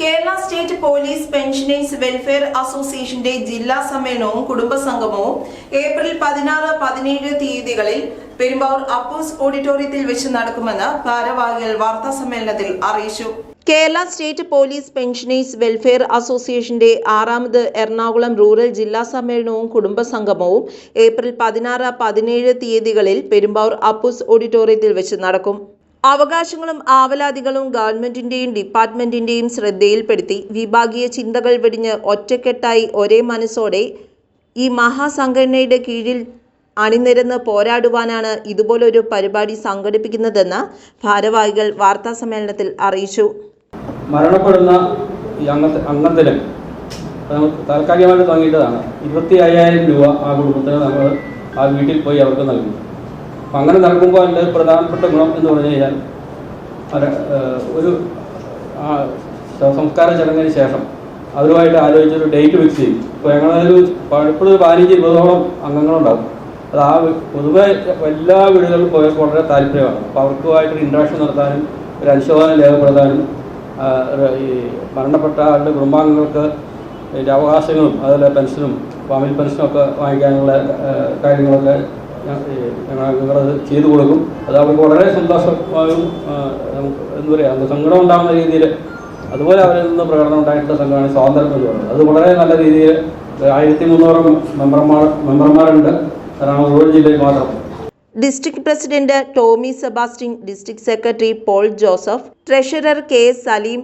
Kerala state police pensioners welfare അസോസിയേഷന്റെ ജില്ലാ സമ്മേളനവും കുടുംബസംഗമവും ഏപ്രിൽ പതിനാറ് പതിനേഴ് തീയതികളിൽ പെരുമ്പാവൂർ അപ്പൂസ് ഓഡിറ്റോറിയത്തിൽ വെച്ച് നടക്കുമെന്ന് ഭാരവാഹികൾ വാർത്താ സമ്മേളനത്തിൽ അറിയിച്ചു. Kerala state police pensioners welfare അസോസിയേഷന്റെ ആറാമത് എറണാകുളം റൂറൽ ജില്ലാ സമ്മേളനവും കുടുംബസംഗമവും ഏപ്രിൽ പതിനാറ് പതിനേഴ് തീയതികളിൽ പെരുമ്പാവൂർ അപ്പൂസ് ഓഡിറ്റോറിയത്തിൽ വെച്ച് നടക്കും. അവകാശങ്ങളും ആവലാതികളും ഗവൺമെന്റിന്റെയും ഡിപ്പാർട്ട്മെന്റിന്റെയും ശ്രദ്ധയിൽപ്പെടുത്തി വിഭാഗീയ ചിന്തകൾ വെടിഞ്ഞ് ഒറ്റക്കെട്ടായി ഒരേ മനസ്സോടെ ഈ മഹാസംഘടനയുടെ കീഴിൽ അണിനിരന്ന് പോരാടുവാനാണ് ഇതുപോലൊരു പരിപാടി സംഘടിപ്പിക്കുന്നതെന്ന് ഭാരവാഹികൾ വാർത്താ സമ്മേളനത്തിൽ അറിയിച്ചു. മരണപ്പെടുന്ന ഈ അംഗ അംഗത്തിന് താൽക്കാലികമായിട്ട് തുടങ്ങിയിട്ടതാണ് ഇരുപത്തി അയ്യായിരം രൂപ ആ കുടുംബത്തിന് നമ്മൾ ആ വീട്ടിൽ പോയി അവർക്ക് നൽകും അപ്പം അങ്ങനെ നൽകുമ്പോൾ അതിന്റെ പ്രധാനപ്പെട്ട ഗുണം എന്ന് പറഞ്ഞു കഴിഞ്ഞാൽ ഒരു സംസ്കാര ചടങ്ങിന് ശേഷം അവരുമായിട്ട് ആലോചിച്ചൊരു ഡേറ്റ് ഫിക്സ് ചെയ്യും. ഇപ്പോൾ ഞങ്ങളൊരു ഒരു പതിനഞ്ച് ഇരുപതോളം അംഗങ്ങളുണ്ടാകും അത് ആ പൊതുവെ എല്ലാ വീടുകളിലും പോയ വളരെ താല്പര്യമാണ്. അപ്പോൾ അവർക്കുമായിട്ടൊരു ഇൻട്രാക്ഷൻ നടത്താനും ഒരു അനുശോചനം രേഖപ്പെടുത്താനും ഈ മരണപ്പെട്ട ആളുടെ കുടുംബാംഗങ്ങൾക്ക് അവകാശങ്ങളും അതുപോലെ പെൻഷനും ഫാമിലി പെൻഷനും ഒക്കെ വാങ്ങിക്കാനുള്ള കാര്യങ്ങളൊക്കെ ഞങ്ങൾ അംഗങ്ങളത് ചെയ്തു കൊടുക്കും. അത് അവർക്ക് വളരെ സന്തോഷമായും നമുക്ക് എന്താ പറയുക അന്ന് സങ്കടം ഉണ്ടാകുന്ന രീതിയിൽ അതുപോലെ അവരിൽ നിന്ന് പ്രകടനം ഉണ്ടായിട്ടുള്ള സംഘമാണ് സ്വാതന്ത്ര്യം എന്ന് പറയുന്നത്. അത് വളരെ നല്ല രീതിയിൽ ആയിരത്തി മുന്നൂറ് മെമ്പർമാർ മെമ്പർമാരുണ്ട്. എറണാകുളം ജില്ലയിൽ മാത്രം. District president Tommy Sebastian district secretary Paul Joseph treasurer K Saleem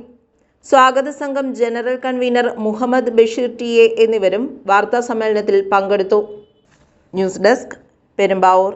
സ്വാഗത സംഘം general convener Muhammad Basheer T A എന്നിവരും വാർത്താ സമ്മേളനത്തിൽ പങ്കെടുത്തു. News desk Perumbavoor